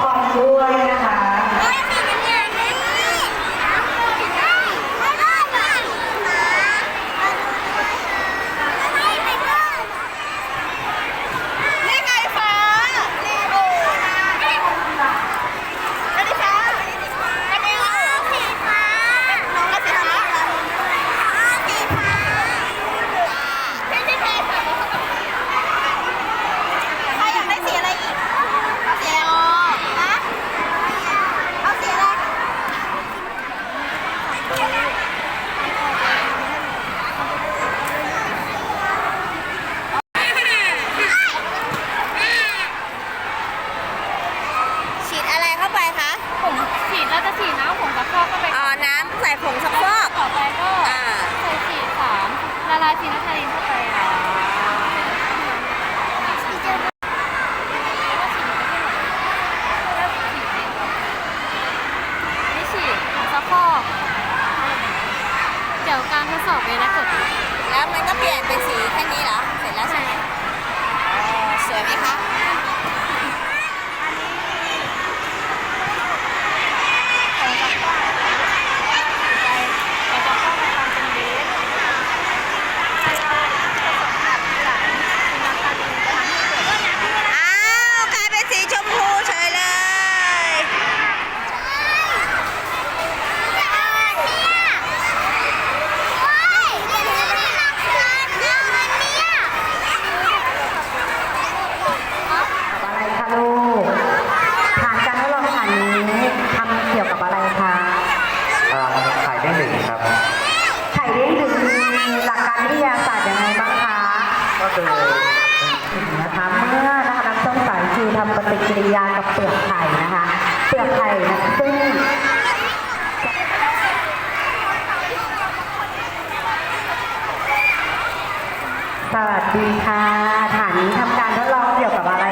คอร์นด้วยนะคะ นี่ไงฟ้านี่โอ้อันนี้ฟ้าอันนี้สีฟ้าน้องก็สีฟ้าสีฟ้าพี่ที่เพจใครอยากได้สีอะไรอีกเอาสีอะไรฮะเอาสีอะไร ฉีดอะไรเข้าไปคะ ผม ฉีดแล้วจะฉีดน้ำผงซักฟอกเข้าไปอ๋อน้ำใส่ผงซักฟอกต่อไปก็อ่าใส่ฉีดสามละลายซีนัทาลินเข้าไปอะแล้วฉีดนี่ฉีดผงซักฟอกเดี๋ยวการทดสอบเลยนะกด แล้วมันก็เปลี่ยนเป็นสีแค่นี้เหรอ เสร็จแล้วใช่ไหมอ๋อสวยไหมคะ อ้าวกลายเป็นสีชมพูเฉยเลย กับอะไรคะลูกฐานการทดลองฐานนี้ทำเกี่ยวกับอะไรคะ อ่าขายได้หนึ่งครับ ไข่เลี้ยงดึงมีหลักการวิท ยาศาสตร์ยังไงบ้างคะ ก็คือนะคะ เมื่อนะคะน้ำส้มสายชูทำปฏิกิริยากับเปลือกไข่นะคะ เปลือกไข่นะซึ่งสวัสดีค่ะฐานนี้ทำการทดลองเกี่ยวกับอะไร